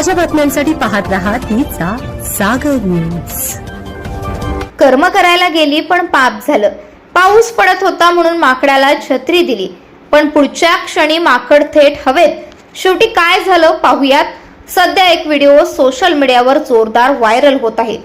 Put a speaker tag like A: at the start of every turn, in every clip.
A: ताज्या बातम्यांसाठी पाहत राहा तिचा सागर न्यूज
B: कर्म करायला गेली पण पाप झालं. पाऊस पडत होता म्हणून माकडाला छत्री दिली. पण पुढच्या क्षणी माकड थेट हवेत. शेवटी काय झालं पाहूयात. सध्या एक व्हिडिओ सोशल मीडियावर जोरदार व्हायरल होत आहे.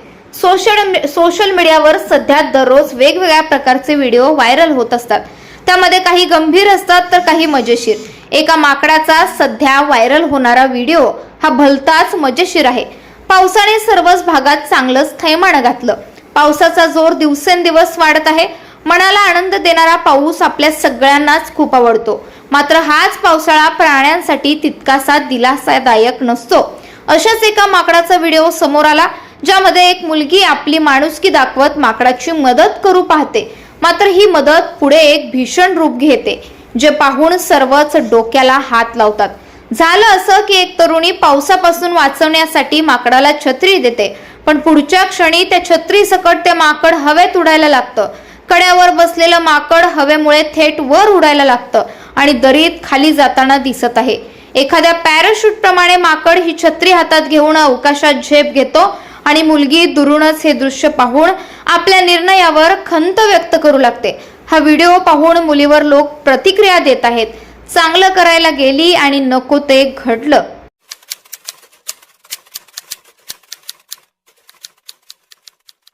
B: सोशल सोशल मीडियावर सध्या दररोज वेगवेगळ्या प्रकारचे व्हिडिओ व्हायरल होत असतात. त्यामध्ये काही गंभीर असतात तर काही मजेशीर. एका माकडाचा सध्या व्हायरल होणारा व्हिडिओ हा भलताच मजेशीर आहे. पावसाने सर्वच भागात चांगलंच थैमान घातलं. पावसाचा जोर दिवसेंदिवस वाढत आहे. मनाला आनंद देणारा पाऊस आपल्या सगळ्यांनाच खूप आवडतो. मात्र हाच पावसाळा प्राण्यांसाठी तितकासा दिलासादायक नसतो. अशाच एका माकडाचा व्हिडिओ समोर आला ज्यामध्ये एक मुलगी आपली माणुसकी दाखवत माकडाची मदत करू पाहते. मात्र ही मदत पुढे एक भीषण रूप घेते जे पाहून सर्वच डोक्याला हात लावतात. झालं असं की एक तरुणी पावसापासून वाचवण्यासाठी माकडाला छत्री देते पण पुढच्या क्षणी त्या छत्री सकट ते माकड हवेत उडायला लागतं. कड्यावर बसलेलं माकड हवेमुळे थेट वर उडायला लागतं आणि दरीत खाली जाताना दिसत आहे. एखाद्या पॅराशूट प्रमाणे माकड ही छत्री हातात घेऊन अवकाशात झेप घेतो आणि मुलगी दुरूनच हे दृश्य पाहून आपल्या निर्णयावर खंत व्यक्त करू लागते. हा व्हिडिओ पाहून मुलीवर लोक प्रतिक्रिया देत आहेत. चांगलं करायला गेली आणि नको ते घडलं.